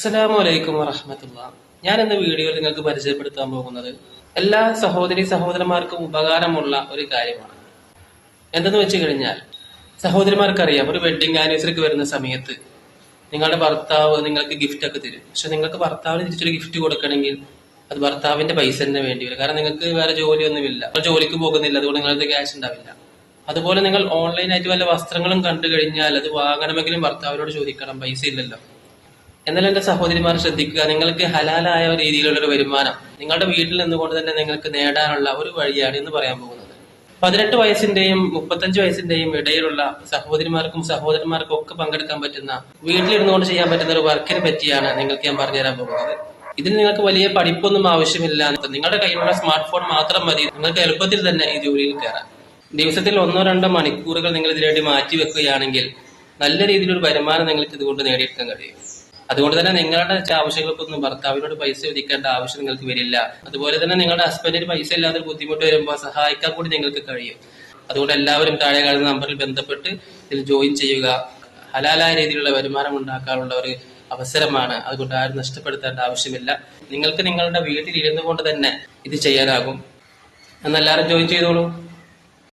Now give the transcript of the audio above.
അസ്സലാമു അലൈക്കും വറഹമത്തുള്ള. ഞാൻ ഇന്ന് വീഡിയോയിൽ നിങ്ങൾക്ക് പരിചയപ്പെടുത്താൻ പോകുന്നത് എല്ലാ സഹോദരി സഹോദരന്മാർക്കും ഉപകാരമുള്ള ഒരു കാര്യമാണ്. എന്തെന്ന് വെച്ച് കഴിഞ്ഞാൽ സഹോദരിമാർക്കറിയാം ഒരു വെഡിങ് ആനിവേഴ്സറിക്ക് വരുന്ന സമയത്ത് നിങ്ങളുടെ ഭർത്താവ് നിങ്ങൾക്ക് ഗിഫ്റ്റ് ഒക്കെ തരും. പക്ഷെ നിങ്ങൾക്ക് ഭർത്താവിന് തിരിച്ചൊരു ഗിഫ്റ്റ് കൊടുക്കണമെങ്കിൽ അത് ഭർത്താവിന്റെ പൈസ തന്നെ വേണ്ടി വരും. കാരണം നിങ്ങൾക്ക് വേറെ ജോലിയൊന്നുമില്ല. ജോലിക്ക് പോകുന്നില്ല അതുകൊണ്ട് നിങ്ങളുടെ ക്യാഷ് ഉണ്ടാവില്ല. അതുപോലെ നിങ്ങൾ ഓൺലൈനായിട്ട് വല്ല വസ്ത്രങ്ങളും കണ്ടു കഴിഞ്ഞാൽ അത് വാങ്ങണമെങ്കിലും ഭർത്താവിനോട് ചോദിക്കണം പൈസ ഇല്ലല്ലോ. എന്നാൽ എന്റെ സഹോദരിമാർ ശ്രദ്ധിക്കുക നിങ്ങൾക്ക് ഹലാലായ രീതിയിലുള്ള ഒരു വരുമാനം നിങ്ങളുടെ വീട്ടിൽ നിന്നുകൊണ്ട് തന്നെ നിങ്ങൾക്ക് നേടാനുള്ള ഒരു വഴിയാണ് എന്ന് പറയാൻ പോകുന്നത്. പതിനെട്ട് വയസ്സിന്റെയും മുപ്പത്തഞ്ച് വയസ്സിന്റെയും ഇടയിലുള്ള സഹോദരിമാർക്കും സഹോദരന്മാർക്കും ഒക്കെ പങ്കെടുക്കാൻ പറ്റുന്ന വീട്ടിലിരുന്നുകൊണ്ട് ചെയ്യാൻ പറ്റുന്ന ഒരു വർക്കിനെ പറ്റിയാണ് നിങ്ങൾക്ക് ഞാൻ പറഞ്ഞുതരാൻ പോകുന്നത്. ഇതിന് നിങ്ങൾക്ക് വലിയ പഠിപ്പൊന്നും ആവശ്യമില്ല. നിങ്ങളുടെ കയ്യിലുള്ള സ്മാർട്ട് ഫോൺ മാത്രം മതി. നിങ്ങൾക്ക് എളുപ്പത്തിൽ തന്നെ ഈ ജോലിയിൽ കയറാം. ദിവസത്തിൽ ഒന്നോ രണ്ടോ മണിക്കൂറുകൾ നിങ്ങൾ ഇതിനുവേണ്ടി മാറ്റി വെക്കുകയാണെങ്കിൽ നല്ല രീതിയിലൊരു വരുമാനം നിങ്ങൾക്ക് ഇതുകൊണ്ട് നേടിയെടുക്കാൻ കഴിയും. അതുകൊണ്ട് തന്നെ നിങ്ങളുടെ ആവശ്യങ്ങൾക്കൊന്നും ഭർത്താവിനോട് പൈസ ഒതുക്കേണ്ട ആവശ്യം നിങ്ങൾക്ക് വരില്ല. അതുപോലെ തന്നെ നിങ്ങളുടെ ഹസ്ബൻഡിന് പൈസ ഇല്ലാതെ ബുദ്ധിമുട്ട് വരുമ്പോൾ സഹായിക്കാൻ കൂടി നിങ്ങൾക്ക് കഴിയും. അതുകൊണ്ട് എല്ലാവരും താഴെ കാണുന്ന നമ്പറിൽ ബന്ധപ്പെട്ട് ഇതിൽ ജോയിൻ ചെയ്യുക. ഹലാലായ രീതിയിലുള്ള വരുമാനം ഉണ്ടാക്കാനുള്ള ഒരു അവസരമാണ്. അതുകൊണ്ട് ആരും നഷ്ടപ്പെടുത്തേണ്ട ആവശ്യമില്ല. നിങ്ങൾക്ക് നിങ്ങളുടെ വീട്ടിൽ ഇരുന്നു കൊണ്ട് തന്നെ ഇത് ചെയ്യാനാകും. എന്നെല്ലാവരും ജോയിൻ ചെയ്തോളൂ.